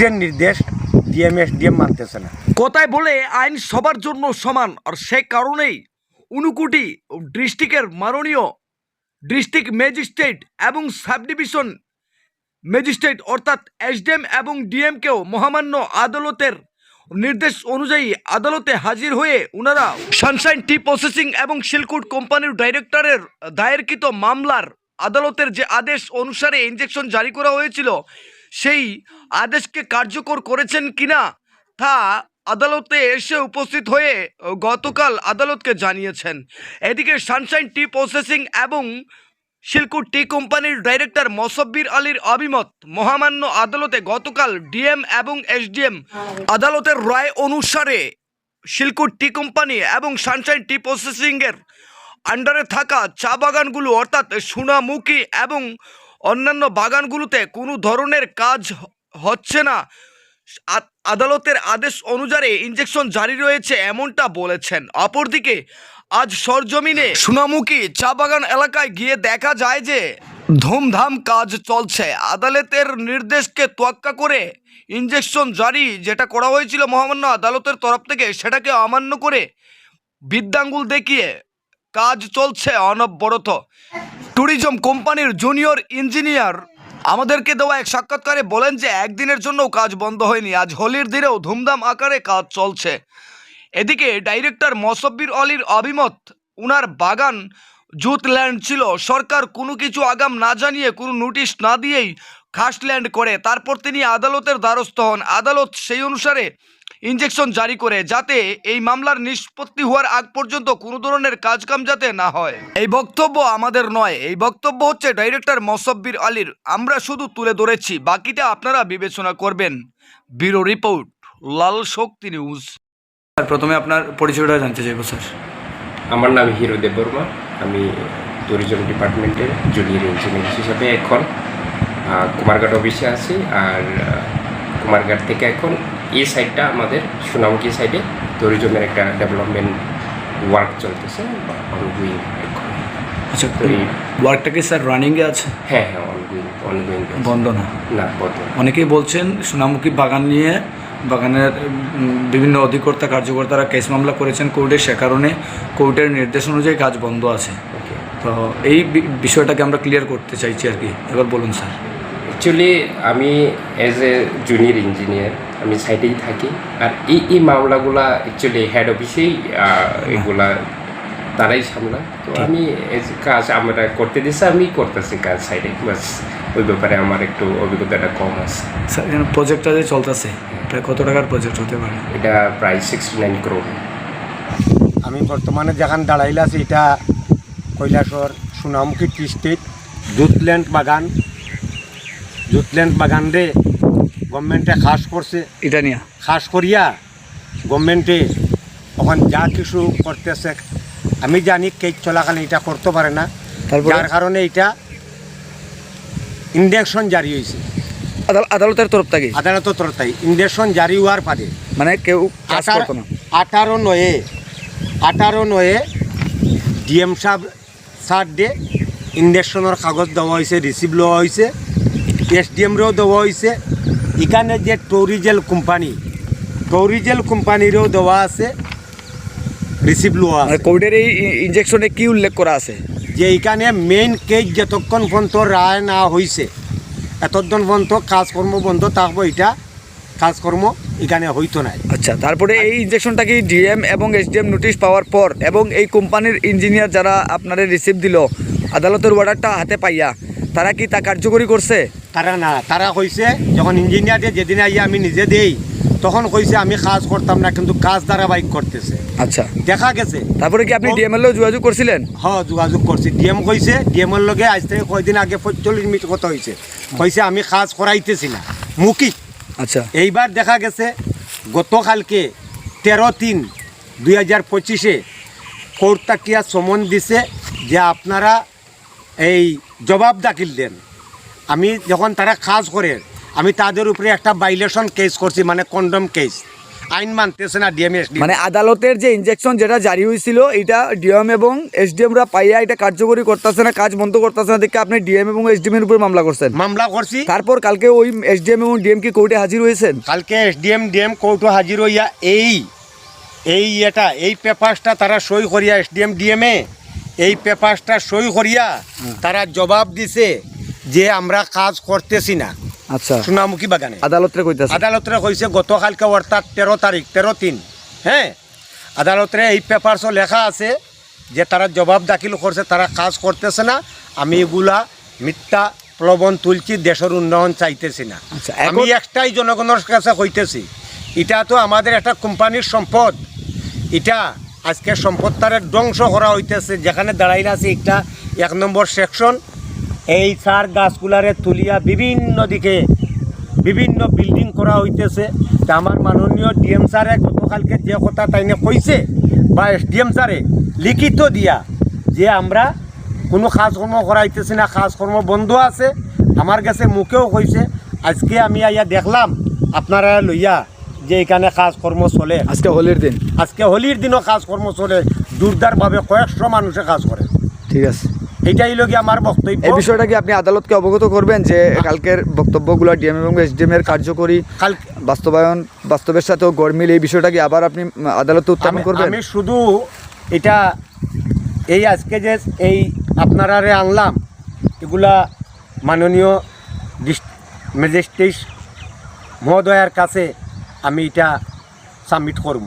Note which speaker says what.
Speaker 1: নির্দেশ DMS DM মানতেছে না।
Speaker 2: কথায় বলে আইন সবার জন্য সমান? আর সে কারণেই উনুকুটি ডিস্ট্রিক্টের মাননীয় ডিস্ট্রিক্ট ম্যাজিস্ট্রেট এবং সাব ডিভিশন ম্যাজিস্ট্রেট অর্থাৎ এসডিএম এবং ডিএমকেও মহামান্য আদালতের নির্দেশ অনুযায়ী আদালতে হাজির হয়ে ওনারা সানশাইন টি প্রসেসিং এবং শিলকুট কোম্পানির ডাইরেক্টরের দায়েরকৃত মামলার আদালতের যে আদেশ অনুসারে ইঞ্জেকশন জারি করা হয়েছিল সেই আদেশকে কার্যকর করেছেন কিনা তা আদালতে এসে উপস্থিত হয়ে গতকাল আদালতকে জানিয়েছেন। এদিকে সানশাইন টি প্রসেসিং এবং শিলকুট টি কোম্পানির ডাইরেক্টর মসব্বির আলীর অভিমত মহামান্য আদালতে গতকাল ডিএম এবং এসডিএম আদালতের রায় অনুসারে শিলকুট টি কোম্পানি এবং সানশাইন টি প্রসেসিংয়ের আন্ডারে থাকা চা বাগানগুলো অর্থাৎ সোনামুখী এবং অন্যান্য বাগানগুলোতে কোনো ধরনের কাজ হচ্ছে না। আদালতের আদেশ অনুযায়ী ইনজেকশন জারি রয়েছে এমনটা বলেছেন। অপরদিকে, আজ সরজমিনে সোনামুখী চা বাগান এলাকায় গিয়ে দেখা যায় যে ধুমধাম কাজ চলছে। আদালতের নির্দেশকে তোয়াক্কা করে ইনজেকশন জারি যেটা করা হয়েছিল মহামান্য আদালতের তরফ থেকে, সেটাকে অমান্য করে বিদ্যাঙ্গুল দেখিয়ে কাজ চলছে অনবরত। ট্যুরিজম কোম্পানির জুনিয়র ইঞ্জিনিয়ার আমাদেরকে দেওয়া এক সাক্ষাৎকারে বলেন যে একদিনের জন্যও কাজ বন্ধ হয়নি। আজ হোলির দিনেও ধুমধাম আকারে কাজ চলছে। এদিকে ডাইরেক্টর মসব্বির অলির অভিমত উনার বাগান জুত ল্যান্ড ছিল। সরকার কোনো কিছু আগাম না জানিয়ে কোনো নোটিশ না দিয়েই খাসল্যান্ড করে। তারপর তিনি আদালতের দ্বারস্থ হন। আদালত সেই অনুসারে ইনজেকশন জারি করে যাতে এই মামলার নিষ্পত্তি হওয়ার আগ পর্যন্ত কোনো ধরনের কাজকাম যাতে না হয়। এই বক্তব্য আমাদের নয় এই বক্তব্য হচ্ছে ডাইরেক্টর মসব্বির আলীর। আমরা শুধু তুলে ধরেছি বাকিটা আপনারা বিবেচনা করবেন। Bureau report Lal Shakti news.
Speaker 3: আর প্রথমে আপনার পরিচয়টা জানতে চাইব স্যার।
Speaker 4: আমার নাম হিরো দেববর্মা আমি ট্যুরিজম ডিপার্টমেন্টের জুনিয়র ইঞ্জিনিয়ার হিসাবে এখন কুমারঘাট অফিসে আছি। আর কুমারঘাট থেকে এখন এই সাইডটা আমাদের সোনামুখী সাইডে ট্যুরিজমের একটা ডেভেলপমেন্ট ওয়ার্ক চলতেছে অনগুইং এখন
Speaker 3: আচ্ছা
Speaker 4: তো এই
Speaker 3: ওয়ার্কটা কি স্যার রানিংয়ে আছে?
Speaker 4: হ্যাঁ হ্যাঁ অনগুইং অনগুইং
Speaker 3: বন্ধ না?
Speaker 4: না বন্ধ।
Speaker 3: অনেকেই বলছেন সোনামুখী বাগান নিয়ে বাগানের বিভিন্ন অধিকর্তা কার্যকর্তারা কেস মামলা করেছেন কোর্টে সে কারণে কোর্টের নির্দেশ অনুযায়ী কাজ বন্ধ আছে। তো এই বিষয়টাকে আমরা ক্লিয়ার করতে চাইছি আর কি। এবার বলুন স্যার
Speaker 4: অ্যাকচুয়ালি আমি অ্যাজ এ জুনিয়র ইঞ্জিনিয়ার আমি সাইডেই থাকি। আর এই এই মামলাগুলা অ্যাকচুয়ালি হেড অফিসেই এগুলা তারাই সামলায়। তো আমি এজ কাজ আমরা করতে দিছি আমি করতেছি কাজ সাইডে বাস ওই ব্যাপারে আমার একটু অভিজ্ঞতাটা কম আছে।
Speaker 3: স্যার এখানে প্রজেক্টটা যে চলতেছে প্রায় কত টাকার প্রজেক্ট হতে পারে?
Speaker 4: এটা প্রায় সিক্সটি নাইন ক্রোড
Speaker 1: আমি বর্তমানে যেখান দাঁড়াইলে আছি এটা কৈলাসর সোনামুখী টি স্টেট জুটল্যান্ড বাগান। জুটল্যান্ড বাগান রে গভর্নমেন্টে খাস করছে।
Speaker 3: এটা নিয়ে।
Speaker 1: খাস করিয়া গভর্নমেন্টে ওখান যা কিছু করতেছে আমি জানি কেক চলাকালীন এটা করতে পারে না। যার কারণে এটা ইন্ডেকশন জারি হয়েছে।
Speaker 3: আদাল- আদালতের তরফ থেকে?
Speaker 1: আদালতের তরফাই ইন্ডেকশন জারি হওয়ার পরে।
Speaker 3: মানে কেউ
Speaker 1: আঠারো নয়ে আঠারো নয়ে ডিএম সাহেব সার ডে ইন্ডেকশনের কাগজ দেওয়া হয়েছে রিসিভ লওয়া হয়েছে। এস ডিএমরেও দেওয়া হয়েছে। এখানে যে টৌরিজেল কোম্পানি টৌরিজেল কোম্পানিরও দেওয়া আছে রিসিভ লওয়া
Speaker 3: কোর্টের এই ইনজেকশনে কি উল্লেখ করা আছে?
Speaker 1: যে এখানে মেইন কেস যতক্ষণ পর্যন্ত রায় না হয়েছে এতক্ষণ পর্যন্ত কাজকর্ম বন্ধ থাকব এটা কাজকর্ম এখানে হইতো না
Speaker 3: আচ্ছা তারপরে এই ইঞ্জেকশনটা কি ডিএম এবং এসডিএম নোটিশ পাওয়ার পর এবং এই কোম্পানির ইঞ্জিনিয়ার যারা আপনারে রিসিভ দিল আদালতের অর্ডারটা হাতে পাইয়া তারা কি তা কার্যকরী করছে?
Speaker 1: তারা না তারা কইছে যখন ইঞ্জিনিয়ার দিয়ে যেদিন আইয়া আমি নিজে দেই তখন কইছে আমি কাজ করতাম না কিন্তু কাজ ধারাবাহিক করতেছে।
Speaker 3: আচ্ছা।
Speaker 1: দেখা গেছে।
Speaker 3: তারপরে কি আপনি
Speaker 1: ও-
Speaker 3: ডিএমএল যোগাযোগ করছিলেন?
Speaker 1: হ যোগাযোগ করছি। ডিএম কইছে ডিএমের লগে আজ থেকে কয়দিন আগে পঁয়তাল্লিশ মিনিট কথা হয়েছে কইছে আমি কাজ করাইতেছি না। মুকি
Speaker 3: আচ্ছা।
Speaker 1: এইবার দেখা গেছে গতকালকে তেরো তিন দুই হাজার পঁচিশে কোর্ট তাকিয়া সমন দিছে যে আপনারা এই জবাব দাখিল দেন। আমি যখন তারা কাজ করে আমি তাদের উপরে একটা ভাইলেশন কেস করছি মানে কন্ডম কেস আইন মানতেছে না ডিএম এসডিএম
Speaker 2: মানে আদালতের যে ইনজেকশন যেটা জারি হয়েছিল এটা ডিএম এবং এসডিএমরা পাইয়া এটা কার্যকরী করতেছে না কাজ বন্ধ করতেছে না দেখে আপনি ডিএম এবং এসডিএম এর উপর মামলা করছেন
Speaker 1: মামলা করছি
Speaker 2: তারপর কালকে ওই এসডিএম এবং ডিএম কি কোর্টে হাজির হয়েছেন
Speaker 1: কালকে এসডিএম ডিএম কোর্টও হাজির হইয়া এই এই এটা এই পেপারসটা তারা সই করিয়া এসডিএম ডিএমে এই পেপারসটা সই করিয়া তারা জবাব দিছে যে আমরা কাজ করতেছি না।
Speaker 2: আচ্ছা।
Speaker 1: সোনামুখী বাগানে।
Speaker 2: আদালতে কইতাছে।
Speaker 1: আদালতরে কইছে গতকালকে অর্থাৎ তেরো তারিখ তেরো তিন হ্যাঁ? আদালতরে এই পেপারসও লেখা আছে যে তারা জবাব দাখিল করছে তারা কাজ করতেছে না। আমি এগুলা মিথ্যা প্রবণ তুলছি দেশের উন্নয়ন চাইতেছি না।
Speaker 2: আচ্ছা,
Speaker 1: আমি একটাই জনগণের কাছে কইতেছি এটা তো আমাদের একটা কোম্পানির সম্পদ। এটা আজকে সম্পদটারে ধ্বংস করা হইতেছে যেখানে দাঁড়াইলে আছে একটা এক নম্বর সেকশন এই সার গাছগুলারে তুলিয়া বিভিন্ন দিকে বিভিন্ন বিল্ডিং করা হইতেছে। তা আমার মাননীয় ডিএম স্যারে গতকালকে যে কথা তাইনে কইছে বা ডিএম স্যারে লিখিত দিয়া যে আমরা কোনো কাজকর্ম করাইতেছি না কাজকর্ম বন্ধ আছে। আমার কাছে মুখেও কইছে আজকে আমি আইয়া দেখলাম আপনারা লইয়া যে এখানে কাজকর্ম চলে।
Speaker 2: আজকে হোলির দিন।
Speaker 1: আজকে হোলির দিনও কাজকর্ম চলে জোরদারভাবে কয়েকশো মানুষে কাজ করে।
Speaker 2: ঠিক আছে।
Speaker 1: এইটাই লগে আমার বক্তব্য।
Speaker 2: এই বিষয়টা কি আপনি আদালতকে অবগত করবেন যে কালকের বক্তব্যগুলো ডিএম এবং এসডিএম এর কার্যকরী বাস্তবায়ন বাস্তবের সাথেও গরমিল এই বিষয়টা কি আবার আপনি আদালতে উত্থাপন করবেন?
Speaker 1: আমি শুধু এটা এই আজকে যে এই আপনারারে আনলাম এগুলা মাননীয় ম্যাজিস্ট্রেট মহোদয়ার কাছে আমি এটা সাবমিট করব।